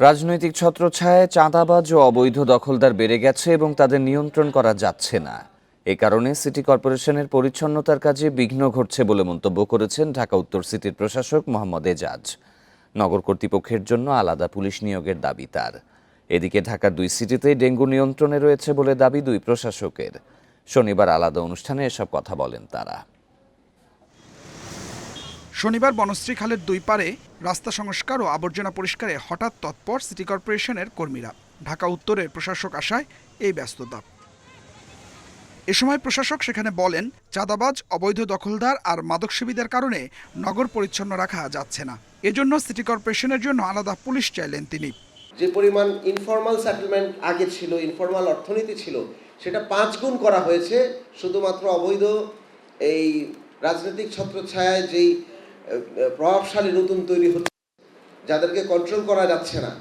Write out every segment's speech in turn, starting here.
রাজনৈতিক ছত্রছায়ায় চাঁদাবাজ ও অবৈধ দখলদার বেড়ে গেছে এবং তাদের নিয়ন্ত্রণ করা যাচ্ছে না। এ কারণে সিটি কর্পোরেশনের পরিচ্ছন্নতার কাজে বিঘ্ন ঘটছে বলে মন্তব্য করেছেন ঢাকা উত্তর সিটির প্রশাসক মোহাম্মদ এজাজ। নগর কর্তৃপক্ষের জন্য আলাদা পুলিশ নিয়োগের দাবি তার। এদিকে ঢাকার দুই সিটিতেই ডেঙ্গু নিয়ন্ত্রণে রয়েছে বলে দাবি দুই প্রশাসকের। শনিবার আলাদা অনুষ্ঠানে এসব কথা বলেন তারা। শনিবার বনশ্রী খালের দুই পারে রাস্তা সংস্কার ও আবর্জনা পরিষ্কারে হঠাৎ তৎপর সিটি কর্পোরেশনের কর্মীরা। ঢাকা উত্তরের প্রশাসক আসায় এই ব্যস্ততা। এ সময় প্রশাসক সেখানে বলেন, চাঁদাবাজ, অবৈধ দখলদার আর মাদকসেবীদের কারণে নগর পরিচ্ছন্ন রাখা যাচ্ছে না। এজন্য সিটি কর্পোরেশনের জন্য আলাদা পুলিশ চাইলেন তিনি। যে পরিমাণ ইনফর্মাল সেটেলমেন্ট আগে ছিল ইনফর্মাল অর্থনীতি ছিল, সেটা পাঁচ গুণ করা হয়েছে। শুধুমাত্র অবৈধ এই রাজনৈতিক ছত্রছায়ায় যেই প্রভাবশালী নতুন তৈরি হচ্ছে। যাদেরকে কন্ট্রোল করা যাচ্ছে না।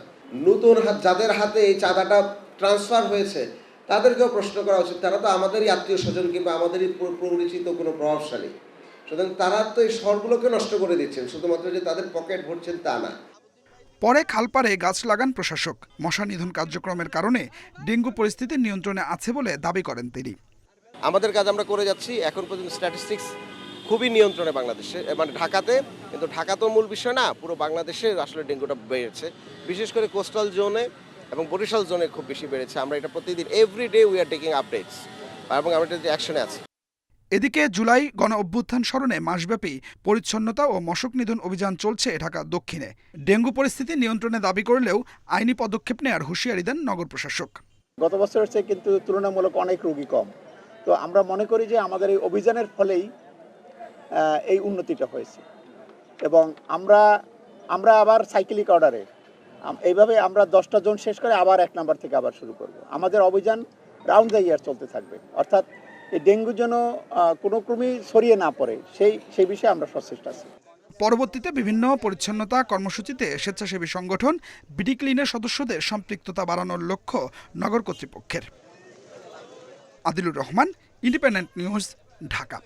নতুন হাত যাদের হাতে এই চাঁদাটা ট্রান্সফার হয়েছে তাদেরকেও প্রশ্ন করা উচিত। তারা তো আমাদেরই আত্মীয় স্বজন কিংবা আমাদেরই পরিচিত কোনো প্রভাবশালী। সুতরাং তারা তো এই শহরগুলোকে নষ্ট করে দিচ্ছেন। শুধুমাত্র যে তাদের পকেট ভরছেন তা না। পরে খালপাড়ে গাছ লাগান প্রশাসক। মশা নিধন কার্যক্রমের কারণে ডেঙ্গু পরিস্থিতি নিয়ন্ত্রণে আছে বলে দাবি করেন তিনি। আমাদের কাজ আমরা করে যাচ্ছি। এখন পর্যন্ত স্ট্যাটিস্টিক্স খুবই নিয়ন্ত্রণে বাংলাদেশে। মানে ঢাকাতে কিন্তু ঢাকা তো মূল বিষয় না পুরো বাংলাদেশে আসলে ডেঙ্গুটা বেড়েছে। বিশেষ করে কোস্টাল জোনে এবং বরিশাল জোনে খুব বেশি বেড়েছে। আমরা এটা প্রতিদিন every day we are taking updates এবং আমরা এটা অ্যাকশনে আছি। এদিকে জুলাই গণ অভ্যুত্থান স্মরণে মাসব্যাপী পরিচ্ছন্নতা ও মশক নিধন অভিযান চলছে ঢাকা দক্ষিণে। ডেঙ্গু পরিস্থিতি নিয়ন্ত্রণে দাবি করলেও আইনি পদক্ষেপ নেওয়ার হুঁশিয়ারি দেন নগর প্রশাসক। গত বছরের চেয়ে কিন্তু তুলনামূলক অনেক রোগী কম। তো আমরা মনে করি যে আমাদের এই অভিযানের ফলেই এই উন্নতিটা হয়েছে। এবং আমরা আমরা আবার সাইকেলিক অর্ডারে এইভাবে আমরা দশটা জোন শেষ করে আবার এক নাম্বার থেকে আবার শুরু করব। আমাদের অভিযান রাউন্ড দ্য ইয়ার চলতে থাকবে। অর্থাৎ এই ডেঙ্গু যেন কোনো ক্রমেই ছড়িয়ে না পড়ে, সেই সেই বিষয়ে আমরা সচেষ্ট আছি। পরবর্তীতে বিভিন্ন পরিচ্ছন্নতা কর্মসূচিতে স্বেচ্ছাসেবী সংগঠন বিডি ক্লিনের সদস্যদের সম্পৃক্ততা বাড়ানোর লক্ষ্য নগর কর্তৃপক্ষের। Adilur Rahman independent news Dhaka.